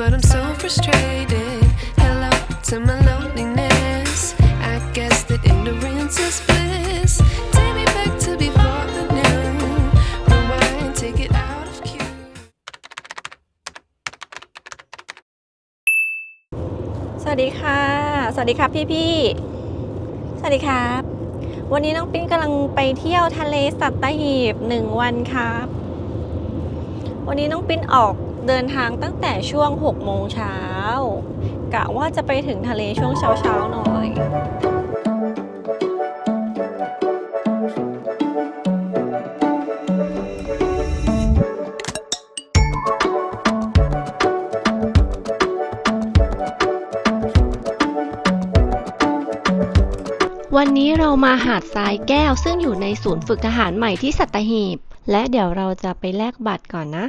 but I'm so frustrated. Hello to my loneliness. I guess that ignorance is bliss. Take me back to before the noon. Rewind, take it out of cue. สวัสดีค่ะ สวัสดีครับพี่พี่ๆสวัสดีครับ วันนี้น้องปิ้นกำลังไปเที่ยวทะเลสัตหีบหนึ่งวันครับ วันนี้น้องปิ้นออก เดินทางตั้งแต่ช่วง 6 โมงเช้ากะว่าจะไปถึงทะเลช่วงเช้าเช้าๆหน่อยวันนี้เรามาหาดทรายแก้วซึ่งอยู่ในศูนย์ฝึกทหารใหม่ที่สัตหีบ และเดี๋ยวเราจะไปแลกบัตรก่อนนะ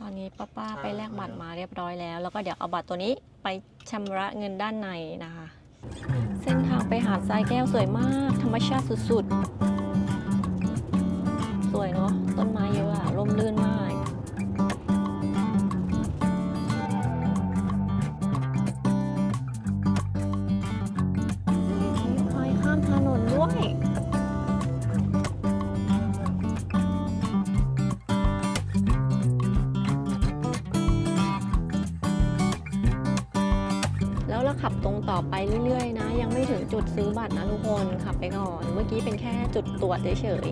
ตอนนี้ป้าป้าใช่ไปแลกบัตรมาเรียบร้อยแล้ว แล้วก็เดี๋ยวเอาบัตรตัวนี้ไปชำระเงินด้านในนะคะ เส้นทางไปหาดทรายแก้วสวยมาก ธรรมชาติสุดๆ สวยเนาะ ขับตรงต่อไปเรื่อยๆนะ ยังไม่ถึงจุดซื้อบัตรนะทุกคนขับไปก่อน เมื่อกี้เป็นแค่จุดตรวจเฉย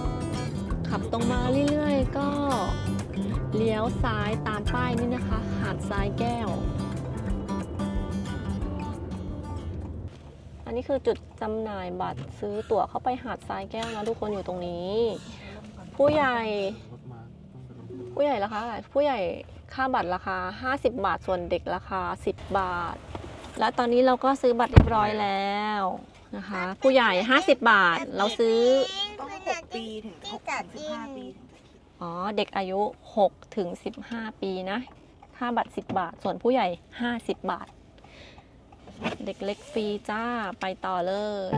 ๆขับตรงมาเรื่อยๆ ก็เลี้ยวซ้ายตามป้ายนี่นะคะ หาดทรายแก้ว อันนี้คือจุดจำหน่ายบัตรซื้อตั๋วเข้าไปหาดทรายแก้วนะทุกคนอยู่ตรงนี้ ผู้ใหญ่ผู้ใหญ่ราคาเท่าไรผู้ใหญ่ค่าบัตรราคา 50 บาท ส่วนเด็กราคา 10 บาท แล้วตอนนี้เราก็ซื้อบัตรเรียบร้อยแล้วนะคะ ผู้ใหญ่ 50 บาท เราซื้อ ต้องหกปีถึงหกถึงสิบห้าปีถึงจะคิดอ๋อ เด็กอายุ6ถึง15 ปีนะ ค่าบัตร 10 บาท ส่วนผู้ใหญ่ 50 บาท เด็กเล็กฟรีจ้า ไปต่อเลย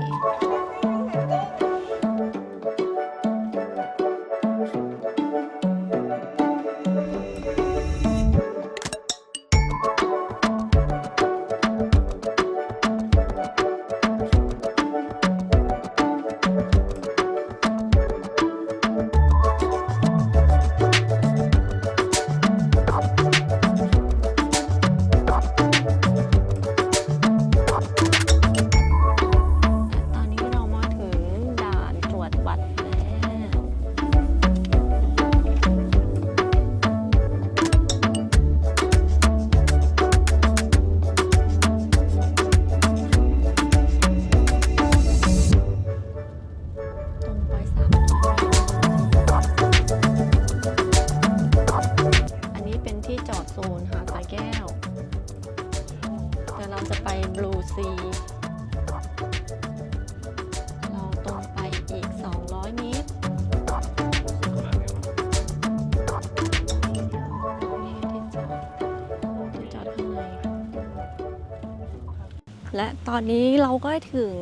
ตอนนี้เราก็ถึง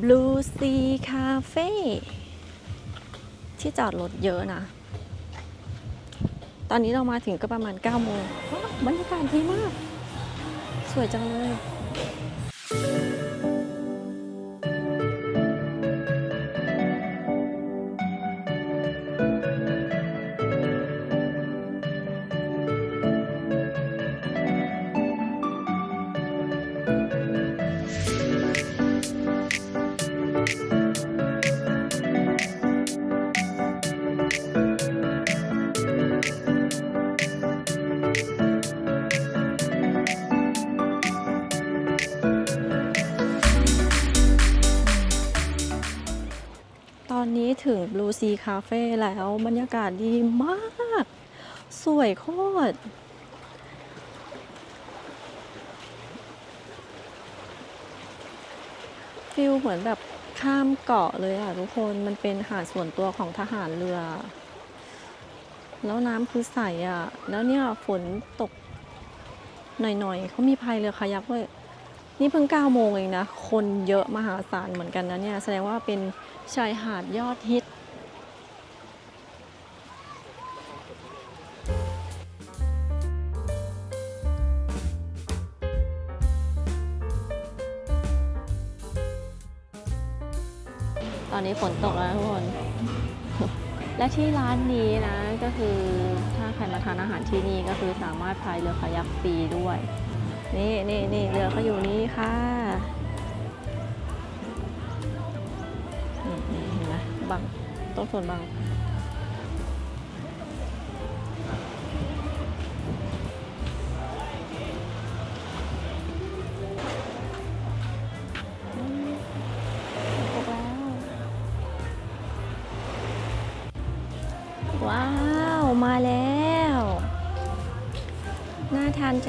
Blue Sea Cafe ที่จอดรถเยอะนะ ตอนนี้เรามาถึงก็ประมาณ9โมงบรรยากาศดีมาก สวยจังเลย ถึง Blue Sea Cafe แล้วบรรยากาศดีมาก สวยโคตรฟิลเหมือนแบบข้ามเกาะเลยอะทุกคนมันเป็นหาดส่วนตัวของทหารเรือ แล้วน้ำคือใสอะ แล้วเนี่ยฝนตกหน่อยๆเขามีพายเรือคายักด้วยนี่เพิ่ง9โมงเองนะ คนเยอะมหาศาลเหมือนกันนะเนี่ย แสดงว่าเป็นชายหาดยอดฮิต อนนี้ฝนตกแล้วทุกคน และที่ร้านนี้นะก็คือถ้าใครมาทานอาหารที่นี่ก็คือสามารถพายเรือคายักฟรีด้วย นี่นี่นี่เรือก็อยู่นี่ค่ะนี่เห็นไหมบังต้นส่วนบัง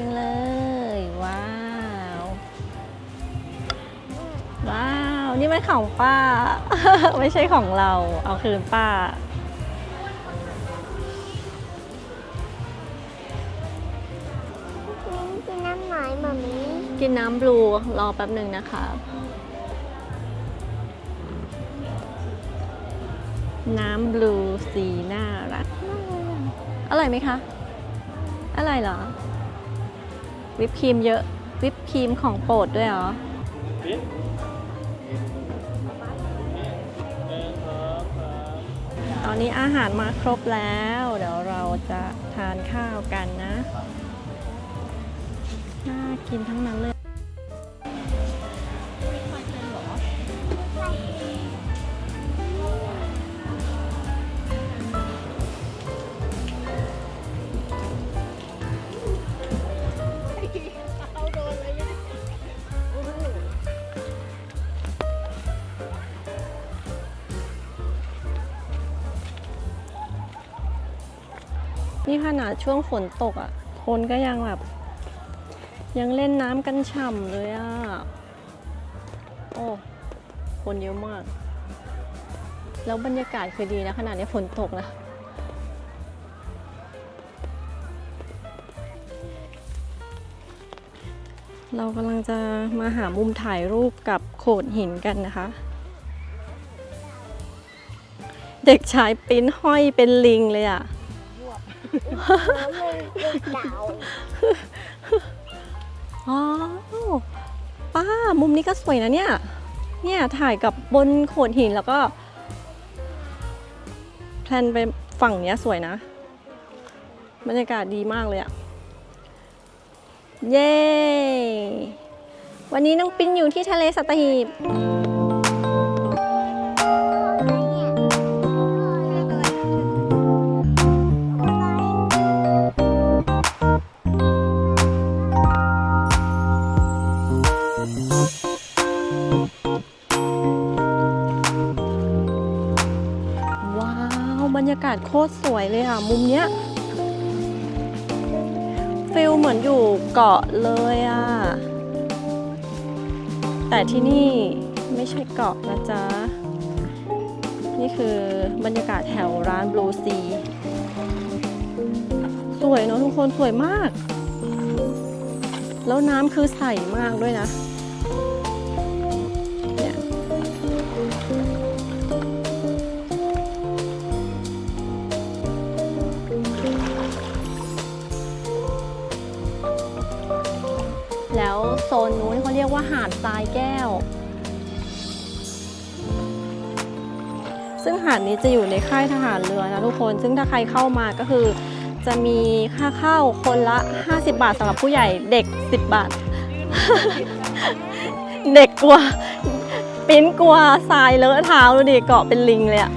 จังเลย ว้าว ว้าว นี่มันของป้า ไม่ใช่ของเรา เอาคืนป้ามิ้นกินน้ำหน่อยมามีกินน้ำบลูรอแป๊บหนึ่งนะคะ น้ำบลูสีน่ารักมากอร่อยไหมคะอร่อยเหรอ วิปครีมเยอะ วิปครีมของโปรดด้วยเหรอตอนนี้อาหารมาครบแล้ว เดี๋ยวเราจะทานข้าวกันนะ น่ากินทั้งนั้นเลย นี่ขนาดช่วงฝนตกอะ่ะ คนก็ยังแบบ ยังเล่นน้ำกันฉ่ำเลยอะ่ะ โอ้ คนเยอะมาก แล้วบรรยากาศคือดีนะขนาดนี้ฝนตกนะเรากำลังจะมาหามุมถ่ายรูปกับโขดหินกันนะคะ เด็กชายปิ้นห้อยเป็นลิงเลยอะ เลยเก่าอ๋อป้ามุมนี้ก็สวยนะเนี่ย เนี่ยถ่ายกับบนโขดหินแล้วก็แพลนไปฝั่งเนี้ยสวยนะ บรรยากาศดีมากเลยอะเย้ วันนี้น้องปิ้นอยู่ที่ทะเลสัตหีบ บรรยากาศโคตรสวยเลยอะ มุมเนี้ยฟิลเหมือนอยู่เกาะเลยอะ แต่ที่นี่ไม่ใช่เกาะนะจ๊ะ นี่คือบรรยากาศแถวร้าน Blue Sea สวยเนอะทุกคนสวยมาก แล้วน้ำคือใสมากด้วยนะ โซนนู้นเขาเรียกว่าหาดทรายแก้ว ซึ่งหาดนี้จะอยู่ในค่ายทหารเรือนะทุกคน ซึ่งถ้าใครเข้ามาก็คือ จะมีค่าเข้าคนละ 50 บาทสำหรับผู้ใหญ่เด็ก 10 บาท เด็กกลัวปิ้นกลัวทรายเลอะเท้าดูดิเกาะเป็นลิงเลยอะ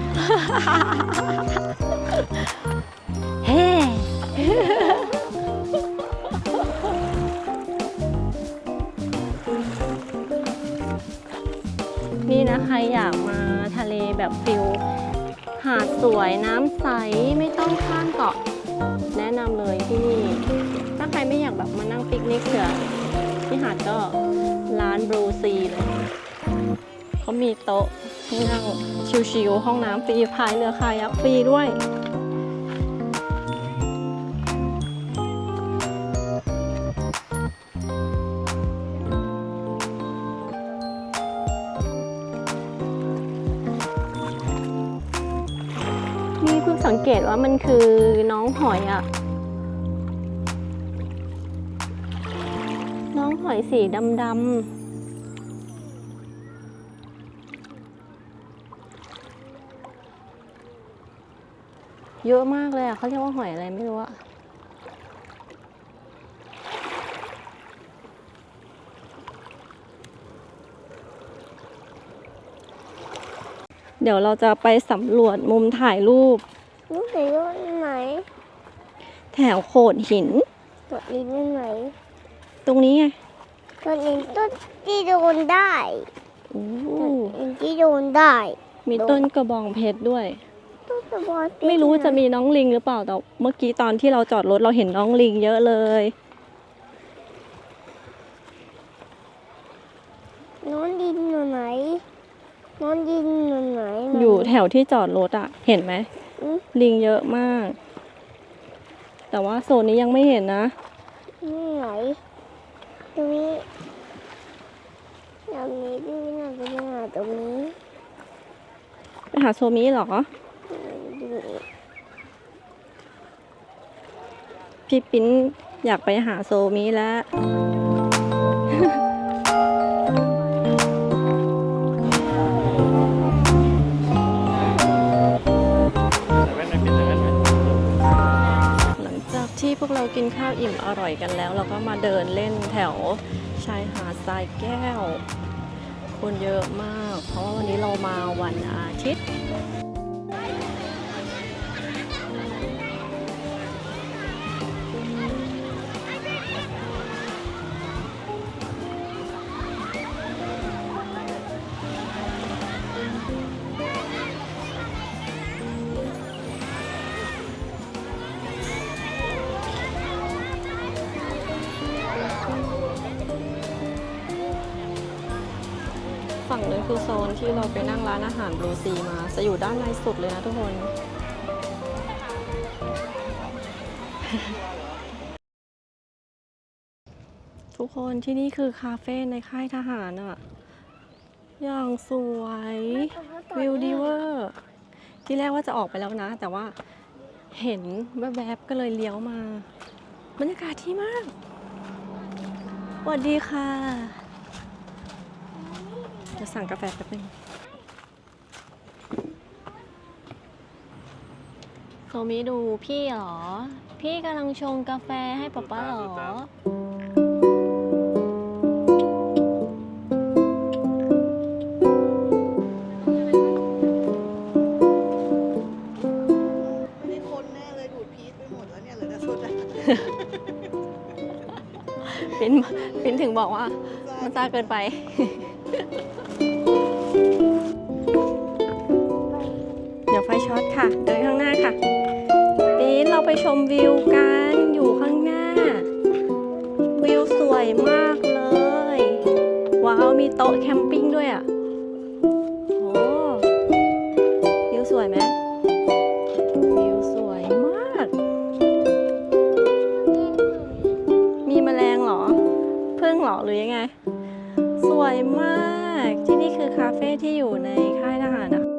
เฮ้ ใครอยากมาทะเลแบบฟิลหาดสวยน้ำใสไม่ต้องข้ามเกาะ แนะนำเลยที่นี่ ถ้าใครไม่อยากแบบมานั่งปิกนิกเสือที่หาดก็ร้านบรูซีเลยเขามีโต๊ะให้นั่งชิวๆห้องน้ำฟรีพายเรือคายักฟรีด้วย สังเกตว่ามันคือน้องหอยอะน้องหอยสีดำๆเยอะมากเลยอะเขาเรียกว่าหอยอะไรไม่รู้อะเดี๋ยวเราจะไปสำรวจมุมถ่ายรูป ลูกไหนลูกไหนแถวโขดหินตัวนี้ลูกไหนตรงนี้ไงตัวนี้ต้นที่โดนได้โอ้ต้นที่โดนได้ มีต้นกระบองเพชรด้วย ต้นกระบอกไม่รู้จะมีน้องลิงหรือเปล่าแต่เมื่อกี้ตอนที่เราจอดรถเราเห็นน้องลิงเยอะเลยน้องดินอยู่ไหนน้องดินอยู่ไหนอยู่แถวที่จอดรถอะเห็นไหมอืม ลิงเยอะมาก แต่ว่าโซนนี้ยังไม่เห็นนะนี่ไหนตรงนี้ตรงนี้ดูหน่อยดูหน่อยตรงนี้ไปหาโซมิเหรอดูนี่พี่ปิ้นอยากไปหาโซมิแล้ว เรากินข้าวอิ่มอร่อยกันแล้ว เราก็มาเดินเล่นแถวชายหาดทรายแก้ว คนเยอะมาก เพราะว่าวันนี้เรามาวันอาทิตย์ คือโซนที่เราไปนั่งร้านอาหารบลูซีมา จะอยู่ด้านในสุดเลยนะทุกคน ทุกคนที่นี่คือคาเฟ่ในค่ายทหารอะอย่างสวย วิวดีเวอร์ ที่แรกว่าจะออกไปแล้วนะ แต่ว่าเห็นแวบๆก็เลยเลี้ยวมา บรรยากาศที่มากสวัสดีค่ะ จะสั่งกาแฟแป๊บนึงโซมิดูพี่เหรอ พี่กำลังชงกาแฟให้ป๊าป๊าเหรอ ไม่ได้คนแน่เลยดูดพีชไปหมดแล้วเนี่ยเหลือแต่โซดาปิ้นปิ้นถึงบอกว่ามันซ่าเกินไป เดี๋ยวไฟช็อตค่ะ เดินข้างหน้าค่ะปิ้นเราไปชมวิวกันอยู่ข้างหน้า วิวสวยมากเลย ว้าว มีโต๊ะแคมปิ้งด้วยอะโอ้วิวสวยไหมวิวสวยมาก มีแมลงเหรอพึ่งเหรอหรือยังไง วยมาก ที่นี่คือคาเฟ่ที่อยู่ในค่ายทหารนะ